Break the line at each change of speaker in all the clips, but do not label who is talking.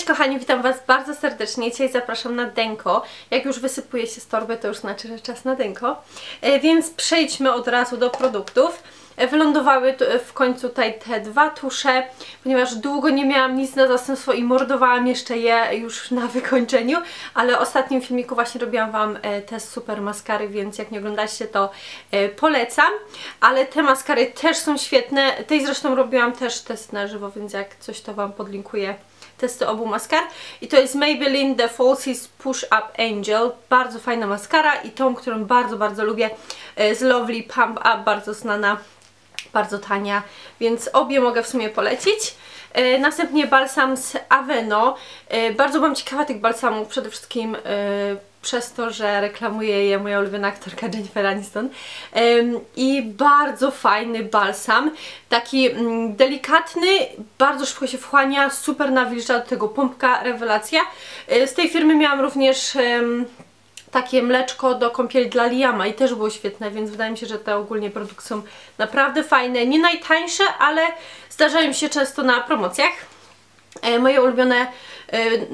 Cześć kochani, witam Was bardzo serdecznie. Dzisiaj zapraszam na Denko. Jak już wysypuje się z torby, to już znaczy, że czas na Denko. E, więc przejdźmy od razu do produktów. E, wylądowały w końcu tutaj te dwa tusze, ponieważ długo nie miałam nic na zastępstwo i mordowałam jeszcze je już na wykończeniu, ale w ostatnim filmiku właśnie robiłam Wam e, test super maskary, więc jak nie oglądacie to polecam. Ale te maskary też są świetne. Tej zresztą robiłam też test na żywo, więc jak coś to Wam podlinkuję testy obu maskar i to jest Maybelline The Falsies Push Up Angel, bardzo fajna maskara i tą, którą bardzo, bardzo lubię e, z Lovely Pump Up, bardzo znana, bardzo tania, więc obie mogę w sumie polecić. E, następnie balsam z Aveno. E, bardzo byłam ciekawa tych balsamów, przede wszystkim przez to, że reklamuje je moja ulubiona aktorka Jennifer Aniston i bardzo fajny balsam, taki mm, delikatny, bardzo szybko się wchłania, super nawilża do tego pompka, rewelacja. E, z tej firmy miałam również takie mleczko do kąpieli dla Liama i też było świetne, więc wydaje mi się, że te ogólnie produkty są naprawdę fajne, nie najtańsze, ale zdarzają się często na promocjach. E, moje ulubione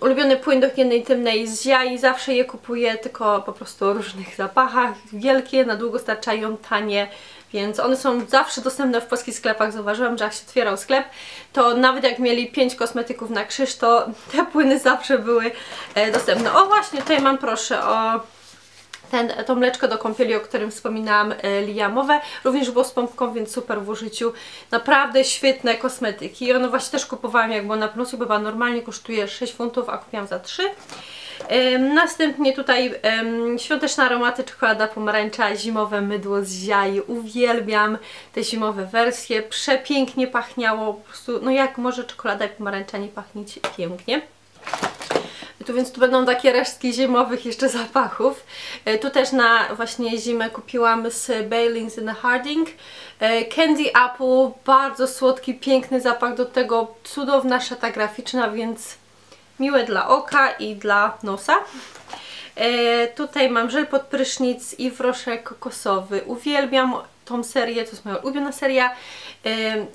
ulubiony płyn do higieny intymnej z jaj, zawsze je kupuję, tylko po prostu o różnych zapachach, wielkie, na długo starczają, tanie, więc one są zawsze dostępne w polskich sklepach. Zauważyłam, że jak się otwierał sklep, to nawet jak mieli 5 kosmetyków na krzyż, to te płyny zawsze były e, dostępne. O właśnie, tutaj mam proszę o ten, to mleczko do kąpieli, o którym wspominałam, e, liamowe, również było z pompką, więc super w użyciu. Naprawdę świetne kosmetyki. I ono właśnie też kupowałam jak było na plusie, bo normalnie kosztuje 6 funtów, a kupiłam za 3. Ym, następnie tutaj ym, świąteczne aromaty, czekolada pomarańcza, zimowe mydło z ziai. Uwielbiam te zimowe wersje. Przepięknie pachniało. Po prostu, no jak może czekolada i pomarańcza nie pachnieć pięknie tu, więc tu będą takie resztki zimowych jeszcze zapachów. E, tu też na właśnie zimę kupiłam z Bailings in Harding. E, Candy Apple, bardzo słodki, piękny zapach, do tego cudowna szata graficzna, więc miłe dla oka i dla nosa. E, tutaj mam żel pod prysznic i wroszek kokosowy. Uwielbiam tą serię, to jest moja ulubiona seria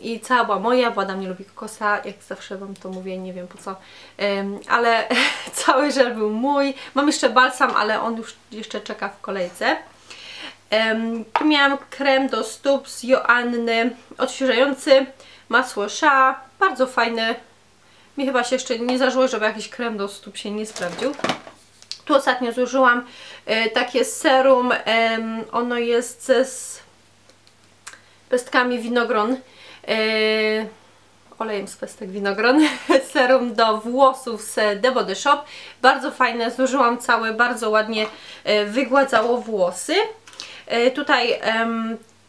i cała była moja, bo Adam nie lubi kokosa, jak zawsze Wam to mówię, nie wiem po co, ale cały żel był mój. Mam jeszcze balsam, ale on już jeszcze czeka w kolejce. Tu miałam krem do stóp z Joanny, odświeżający, masło Sha, bardzo fajny. Mi chyba się jeszcze nie zażyło, żeby jakiś krem do stóp się nie sprawdził. Tu ostatnio zużyłam e, takie serum, ono jest ze pestkami winogron, yy, olejem z pestek winogron, serum do włosów z The Body Shop. Bardzo fajne, zużyłam całe, bardzo ładnie yy, wygładzało włosy. Yy, tutaj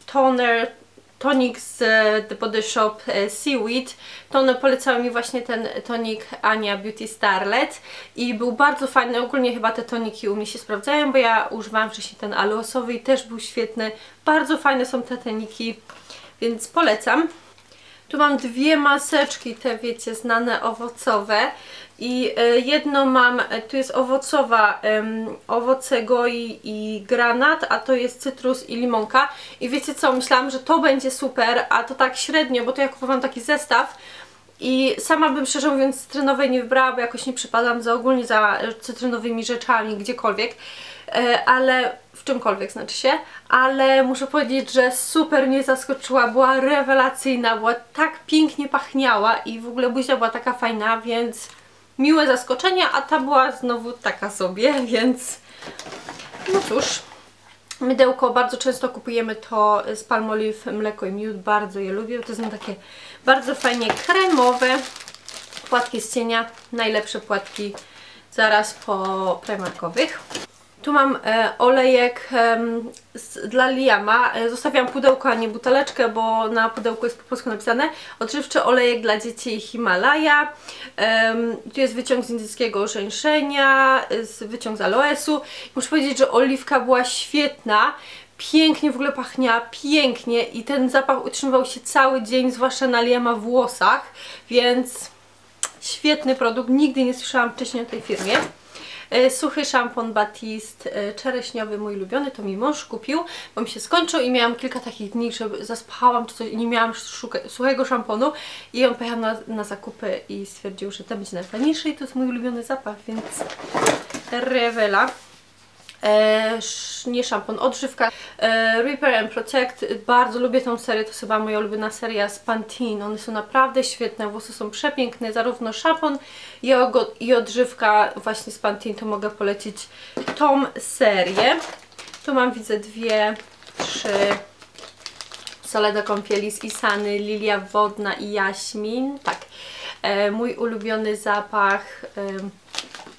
toner tonik z The Body Shop Seaweed. To one polecały mi właśnie ten tonik Ania Beauty Starlet i był bardzo fajny. Ogólnie chyba te toniki u mnie się sprawdzają, bo ja używałam wcześniej ten aloesowy i też był świetny. Bardzo fajne są te toniki więc polecam. Tu mam dwie maseczki, te wiecie, znane owocowe. I e, jedno mam, e, tu jest owocowa, um, owoce goi i granat, a to jest cytrus i limonka. I wiecie co, myślałam, że to będzie super, a to tak średnio, bo to ja kupowałam taki zestaw. I sama bym szczerze mówiąc cytrynowej nie wybrała, bo jakoś nie przypadam za ogólnie za cytrynowymi rzeczami gdziekolwiek, e, ale w czymkolwiek znaczy się, ale muszę powiedzieć, że super mnie zaskoczyła, była rewelacyjna, była tak pięknie pachniała i w ogóle buzia była taka fajna, więc miłe zaskoczenie, a ta była znowu taka sobie, więc no cóż. Mydełko bardzo często kupujemy to z Palmolive mleko i miód, bardzo je lubię, to są takie bardzo fajnie kremowe płatki z cienia, najlepsze płatki zaraz po premarkowych. Tu mam e, olejek e, dla Liama. E, zostawiam pudełko, a nie buteleczkę, bo na pudełku jest po polsku napisane odżywczy olejek dla dzieci Himalaja. E, tu jest wyciąg z indyjskiego żeńszenia, z, wyciąg z aloesu. Muszę powiedzieć, że oliwka była świetna. Pięknie w ogóle pachniała, pięknie i ten zapach utrzymywał się cały dzień, zwłaszcza na Liama włosach, więc świetny produkt. Nigdy nie słyszałam wcześniej o tej firmie. E, suchy szampon Batiste e, czereśniowy, mój ulubiony, to mi mąż kupił, bo mi się skończył i miałam kilka takich dni, żeby zaspałam czy coś i nie miałam suchego szamponu. I on pojechał na, na zakupy i stwierdził, że ten będzie najfajniejszy i to jest mój ulubiony zapach, więc rewela e, nie szampon, odżywka. E, Repair and Protect, bardzo lubię tą serię, to chyba moja ulubiona seria z Pantene, one są naprawdę świetne, włosy są przepiękne, zarówno szampon i odżywka właśnie z Pantene, to mogę polecić tą serię. Tu mam widzę dwie, trzy sole do kąpieli z Isany, lilia wodna i jaśmin, tak, e, mój ulubiony zapach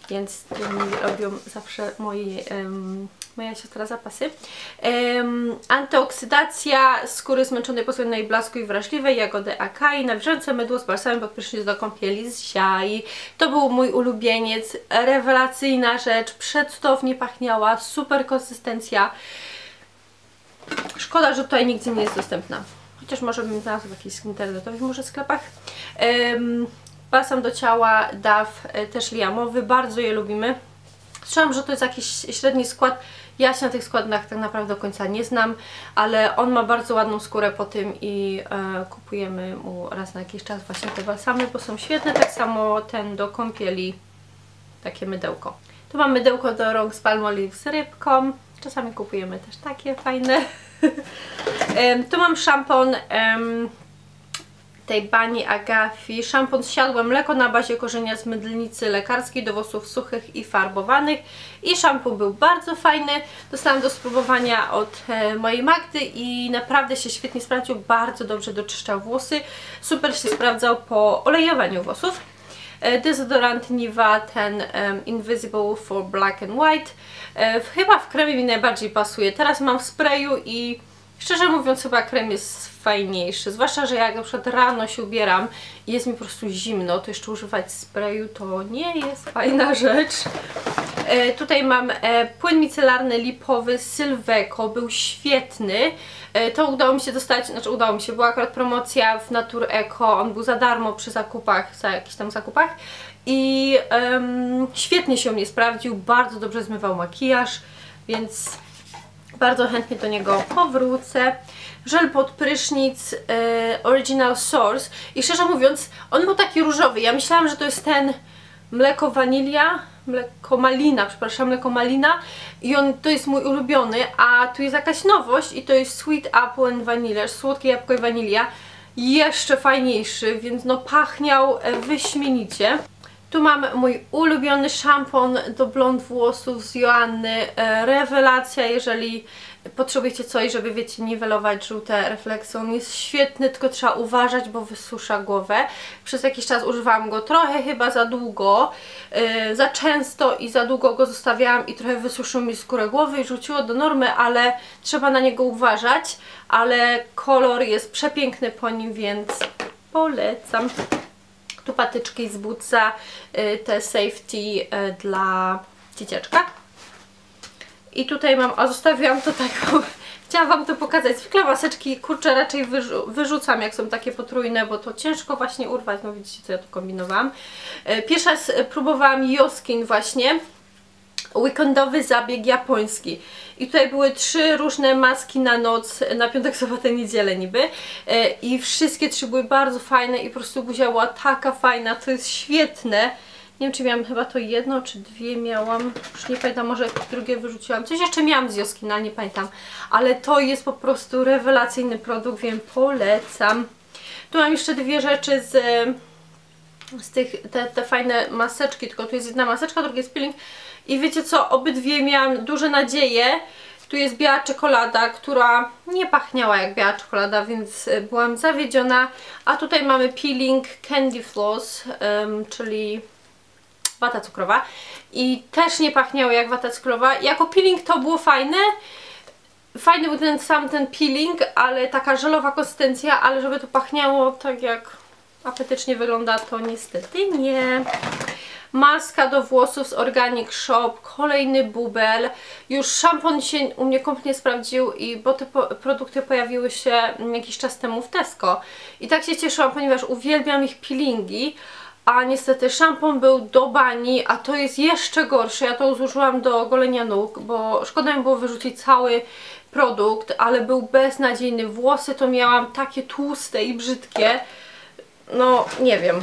więc mi robią zawsze um, moja siostra zapasy. Um, antyoksydacja skóry zmęczonej, posłonnej blasku i wrażliwej, jagody akai, nawilżające mydło z balsamem pod prysznic do kąpieli z siai. To był mój ulubieniec, rewelacyjna rzecz, przecudownie pachniała, super konsystencja. Szkoda, że tutaj nigdzie nie jest dostępna. Chociaż może bym znalazła w jakichś internetowych może sklepach. Um, Balsam do ciała DAF, e, też liamowy, bardzo je lubimy. Słyszałam, że to jest jakiś średni skład. Ja się na tych składach tak naprawdę do końca nie znam, ale on ma bardzo ładną skórę po tym i e, kupujemy mu raz na jakiś czas właśnie te balsamy, bo są świetne. Tak samo ten do kąpieli, takie mydełko. Tu mam mydełko do rąk z palmolive z rybką. Czasami kupujemy też takie fajne. tu mam szampon tej bani Agafi, szampon z siadła mleko na bazie korzenia z mydlnicy lekarskiej do włosów suchych i farbowanych. I szampon był bardzo fajny, dostałam do spróbowania od e, mojej Magdy i naprawdę się świetnie sprawdził, bardzo dobrze doczyszczał włosy, super się sprawdzał po olejowaniu włosów. E, dezodorant Niva, ten Invisible for Black and White, e, chyba w kremie mi najbardziej pasuje, teraz mam w sprayu i Szczerze mówiąc chyba krem jest fajniejszy, zwłaszcza, że jak na przykład rano się ubieram i jest mi po prostu zimno, to jeszcze używać sprayu to nie jest fajna rzecz. E, tutaj mam e, płyn micelarny lipowy Sylveco, był świetny. E, to udało mi się dostać, znaczy udało mi się, była akurat promocja w Natur Eco, on był za darmo przy zakupach, za jakichś tam zakupach. I świetnie się u mnie sprawdził, bardzo dobrze zmywał makijaż, więc bardzo chętnie do niego powrócę. Żel pod prysznic e, Original Source i szczerze mówiąc, on był taki różowy. Ja myślałam, że to jest ten mleko wanilia, mleko malina, przepraszam, mleko malina i on to jest mój ulubiony, a tu jest jakaś nowość i to jest Sweet Apple and Vanilla, słodkie jabłko i wanilia. Jeszcze fajniejszy, więc no pachniał e, wyśmienicie. Tu mam mój ulubiony szampon do blond włosów z Joanny. E, rewelacja, jeżeli potrzebujecie coś, żeby wiecie, niwelować żółte refleksy. On jest świetny, tylko trzeba uważać, bo wysusza głowę. Przez jakiś czas używałam go trochę chyba za długo, yy, za często i za długo go zostawiałam i trochę wysuszył mi skórę głowy i rzuciło do normy, ale trzeba na niego uważać. Ale kolor jest przepiękny po nim, więc polecam tu patyczki z Bootsa, y, te safety y, dla dzieciaczka. I tutaj mam, a zostawiłam to taką, chciałam Wam to pokazać, zwykle maseczki, kurczę, raczej wyrzu wyrzucam, jak są takie potrójne, bo to ciężko właśnie urwać, no widzicie, co ja tu kombinowałam. Y, pierwszy raz próbowałam Joskin właśnie, weekendowy zabieg japoński. I tutaj były trzy różne maski na noc, na piątek, sobotę, niedzielę niby. E, I wszystkie trzy były bardzo fajne i po prostu buzia była taka fajna, to jest świetne. Nie wiem, czy miałam chyba to jedno, czy dwie miałam. Już nie pamiętam, może drugie wyrzuciłam. Coś jeszcze miałam z Joskina, ale nie pamiętam. Ale to jest po prostu rewelacyjny produkt, wiem, polecam. Tu mam jeszcze dwie rzeczy z, z tych, te, te fajne maseczki, tylko tu jest jedna maseczka, drugi jest peeling. I wiecie co, obydwie miałam duże nadzieje. Tu jest biała czekolada, która nie pachniała jak biała czekolada, więc e, byłam zawiedziona. A tutaj mamy peeling Candy Floss, um, czyli wata cukrowa. I też nie pachniało jak wata cukrowa. Jako peeling to było fajne. Fajny był ten sam ten peeling, ale taka żelowa konsystencja, ale żeby to pachniało tak jak apetycznie wygląda, to niestety nie maska do włosów z Organic Shop, kolejny bubel. Już szampon się u mnie kompletnie sprawdził, i bo te produkty pojawiły się jakiś czas temu w Tesco. I tak się cieszyłam, ponieważ uwielbiam ich peelingi, a niestety szampon był do bani, a to jest jeszcze gorsze. Ja to zużyłam do golenia nóg, bo szkoda mi było wyrzucić cały produkt, ale był beznadziejny. Włosy to miałam takie tłuste i brzydkie. No, nie wiem.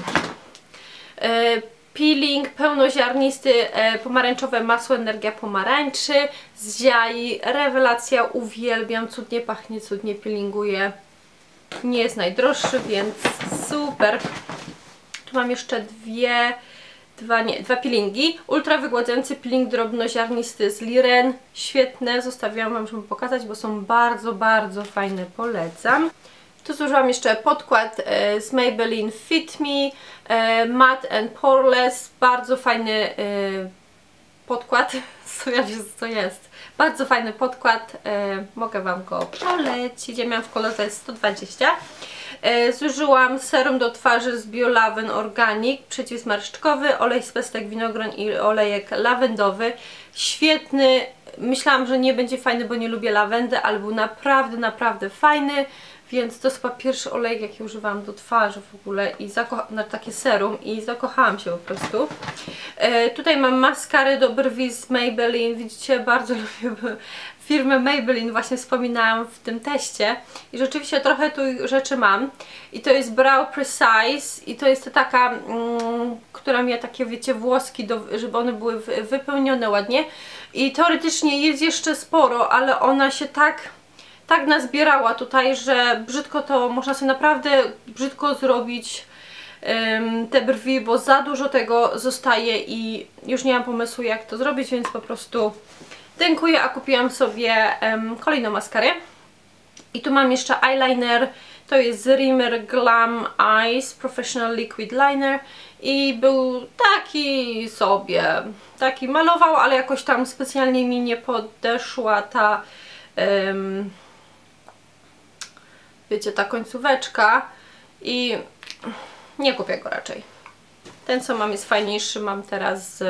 E, peeling pełnoziarnisty, e, pomarańczowe masło, energia pomarańczy z ziai, rewelacja, uwielbiam, cudnie pachnie, cudnie peelinguje. Nie jest najdroższy, więc super. Tu mam jeszcze dwie, dwa, nie, dwa peelingi. Ultra wygładzający peeling drobnoziarnisty z Liren. Świetne, zostawiłam Wam, żeby pokazać, bo są bardzo, bardzo fajne, polecam. Tu zużyłam jeszcze podkład e, z Maybelline Fit Me, e, Matte and Poreless, bardzo fajny e, podkład, wiem co jest, bardzo fajny podkład, mogę Wam go polecić, ja miałam w kolorze 120. E, zużyłam serum do twarzy z Biolaven Organic, przeciwzmarszczkowy, olej z pestek winogron i olejek lawendowy, świetny, myślałam, że nie będzie fajny, bo nie lubię lawendy, ale był naprawdę, naprawdę fajny. Więc to jest chyba pierwszy olej, jaki używałam do twarzy w ogóle i na takie serum i zakochałam się po prostu. E, tutaj mam maskarę do brwi z Maybelline. Widzicie, bardzo lubię firmę Maybelline, właśnie wspominałam w tym teście i rzeczywiście trochę tu rzeczy mam. I to jest Brow Precise i to jest taka, mm, która miała takie, wiecie, włoski, do, żeby one były wypełnione ładnie. I teoretycznie jest jeszcze sporo, ale ona się tak tak nazbierała tutaj, że brzydko to można sobie naprawdę brzydko zrobić te brwi, bo za dużo tego zostaje i już nie mam pomysłu jak to zrobić, więc po prostu dziękuję, a kupiłam sobie kolejną maskarę. I tu mam jeszcze eyeliner, to jest Rimmer Glam Eyes Professional Liquid Liner i był taki sobie, taki malował, ale jakoś tam specjalnie mi nie podeszła ta um, wiecie, ta końcóweczka i nie kupię go raczej. Ten co mam jest fajniejszy, mam teraz z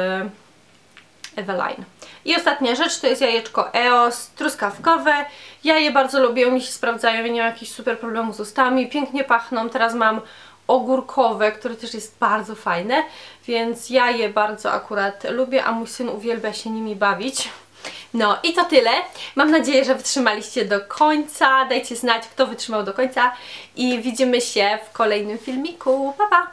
Eveline. I ostatnia rzecz to jest jajeczko EOS truskawkowe. Ja je bardzo lubię, mi się sprawdzają, nie mam jakichś super problemów z ustami, pięknie pachną. Teraz mam ogórkowe, które też jest bardzo fajne, więc ja je bardzo akurat lubię, a mój syn uwielbia się nimi bawić. No i to tyle. Mam nadzieję, że wytrzymaliście do końca. Dajcie znać, kto wytrzymał do końca i widzimy się w kolejnym filmiku. Pa, pa!